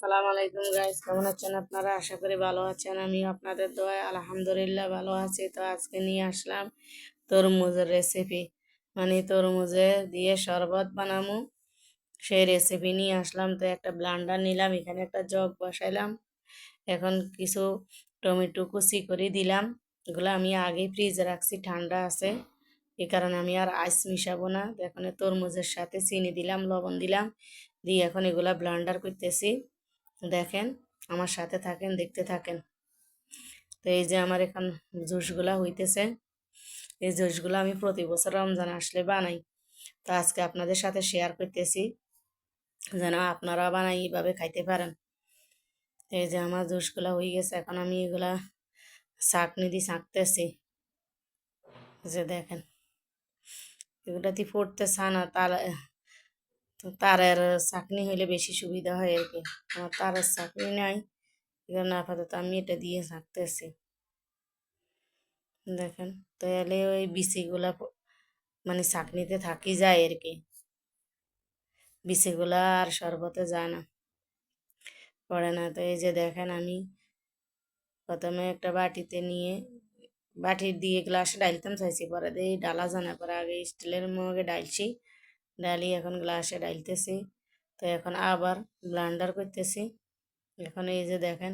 আসসালামু আলাইকুম গাইস কেমন আছেন আপনারা? আশা করি ভালো আছেন আমি আপনাদের দোয়ায় আলহামদুলিল্লাহ ভালো আছি। তো আজকে নিয়ে আসলাম তরমুজের রেসিপি মানে তরমুজে দিয়ে শরবত বানামু সেই রেসিপি নিয়ে আসলাম। তো একটা ব্লান্ডার নিলাম, এখানে একটা জগ বসাইলাম। এখন কিছু টমেটো কুচি করে দিলাম। এগুলো আমি আগেই ফ্রিজে রাখছি, ঠান্ডা আছে। এই কারণে আমি আর আইস মিশাবো না। এখন তরমুজের সাথে চিনি দিলাম, লবণ দিলাম। দিয়ে এখন এগুলা ব্লান্ডার করতেছি। দেখেন, আমার সাথে থাকেন, দেখতে থাকেন। তো এই যে আমার এখন জুসগুলা হইতেছে, এই জুসগুলো আমি প্রতি বছর রমজান আসলে বানাই। তো আজকে আপনাদের সাথে শেয়ার করতেছি, যেন আপনারা বানাই এইভাবে খাইতে পারেন। এই যে আমার জুসগুলা হয়ে গেছে, এখন আমি এগুলা চাকনি দিয়ে ছাঁকতেছি যে দেখেন এগুলাতে পড়তে না তার তারের চাকনি হইলে বেশি সুবিধা হয় আর কি। আমার তারের চাকনি নাই, এজন্য আপাতত আমি এটা দিয়ে ছাঁকতেছি দেখেন, তাহলে ওই বিচিগুলা মানে চাকনিতে থাকি যায় আর কি। বিচিগুলা আর শরবতে যায় না। পড়ে না, তো এই যে দেখেন আমি প্রথমে একটা বাটিতে নিয়ে বাটি দিয়ে গ্লাসে ডালতাম চাইছি, পরে দিয়ে ডালা জানা পরে আগে স্টিলের মগে ডালছি। ডালি এখন গ্লাসে ডালতেছি। তো এখন আবার ব্লান্ডার করতেছি। এখন এই যে দেখেন,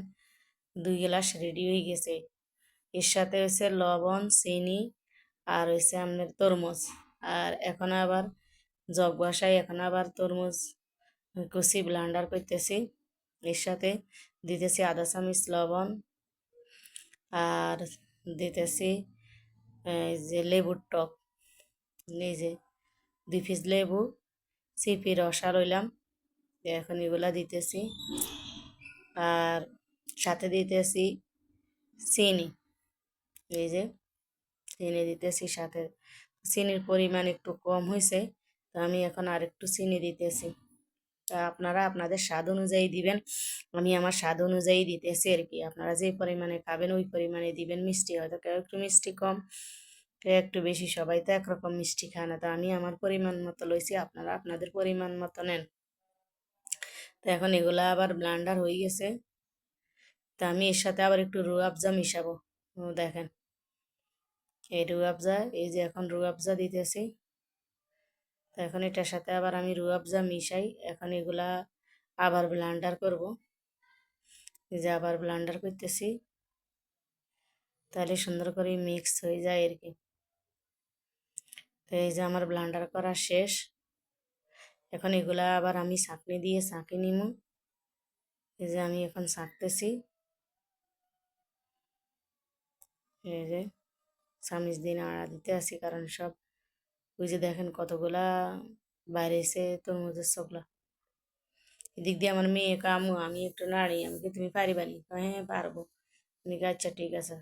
দুই গ্লাস রেডি হয়ে গেছে। এর সাথে হচ্ছে লবণ, চিনি আর হয়েছে আপনার তরমুজ। আর এখন আবার জগ বসাই এখন আবার তরমুজ কুচি ব্লান্ডার করতেছি। এর সাথে দিতেছি আদা চামিচ লবণ আর দিতেছি যে লেবুর টক। নিজে দুই পিস লেবু চিপি রসা রইলাম এখন এগুলা দিতেছি। আর সাথে দিতেছি চিনি। এই যে চিনি দিতেছি সাথে। চিনির পরিমাণ একটু কম হয়েছে তো আমি এখন আর একটু চিনি দিতেছি। তা আপনারা আপনাদের স্বাদ অনুযায়ী দিবেন। আমি আমার স্বাদ অনুযায়ী দিতেছি আর কি। আপনারা যে পরিমাণে খাবেন, ওই পরিমাণে দিবেন। মিষ্টি হয়তো কেউ একটু মিষ্টি কম। কেউ একটু বেশি সবাই তো একরকম মিষ্টি খায় না। তো আমি আমার পরিমাণ মতো লইছি, আপনারা আপনাদের পরিমাণ মতো নেন। তো এখন এগুলা আবার ব্লান্ডার হয়ে গেছে। তা আমি এর সাথে আবার একটু রু রুয়াবজা মিশাবো। দেখেন, এই রু রুয়াবজা এই যে এখন রুয়াবজা দিতেছি। তো এখন এটার সাথে আবার আমি রুয়াবজা মিশাই, এখন এগুলা আবার ব্লান্ডার করব। এই যে আবার ব্লান্ডার করতেছি। তাহলে সুন্দর করে মিক্স হয়ে যায় আর কি। তো এই যে আমার ব্লান্ডার করা শেষ। এখন এগুলা আবার আমি ছাঁকনি দিয়ে ছাঁকি নিব এই যে আমি এখন ছাঁকতেছি এই যে চামিচ দিন আড়া দিতে আসি কারণ সব ওই যে দেখেন কতগুলা বাইরে এসে তরমুজের চকলা এদিক দিয়ে আমার মেয়ে কামু, আমি একটু নাড়ি আমাকে তুমি পারিবানি? হ্যাঁ পারব। আচ্ছা ঠিক আছে।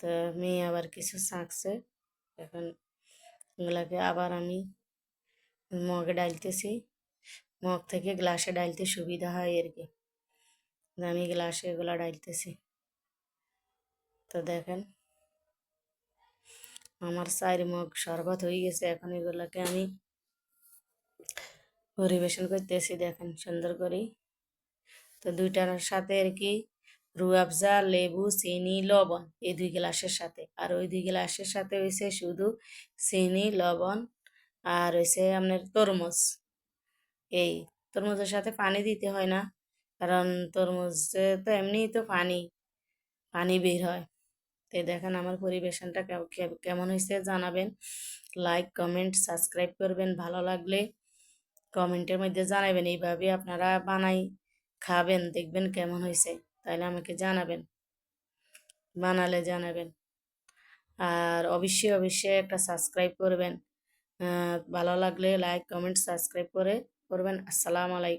তো মেয়ে আবার কিছু শাঁকছে এখন এগুলাকে আবার আমি মগে ডালতেছি। মগ থেকে গ্লাসে ডালতে সুবিধা হয় আর কি। আমি গ্লাসে এগুলো ডালতেছি। তো দেখেন, আমার চার মগ শরবত হয়ে গেছে। এখন এগুলোকে আমি পরিবেশন করতেছি, দেখেন সুন্দর করে তো দুইটার সাথে আর কি রুয়াবজা, লেবু, চিনি, লবণ এই দুই গ্লাসের সাথে। আর ওই দুই গ্লাসের সাথে হয়েছে শুধু চিনি, লবণ আর হয়েছে আপনার তরমুজ। এই তরমুজের সাথে পানি দিতে হয় না, কারণ তরমুজে তো এমনিই তো পানি পানি বের হয়। তো দেখেন আমার পরিবেশনটা কেমন হয়েছে জানাবেন। লাইক, কমেন্ট, সাবস্ক্রাইব করবেন ভালো লাগলে কমেন্টের মধ্যে জানাবেন। এইভাবে আপনারা বানাই খাবেন, দেখবেন কেমন হয়েছে তাহলে আমাকে জানাবেন। বানালে জানাবেন। আর অবশ্যই অবশ্যই একটা সাবস্ক্রাইব করবেন। ভালো লাগলে লাইক কমেন্ট সাবস্ক্রাইব করে করবেন। আসসালামু আলাইকুম।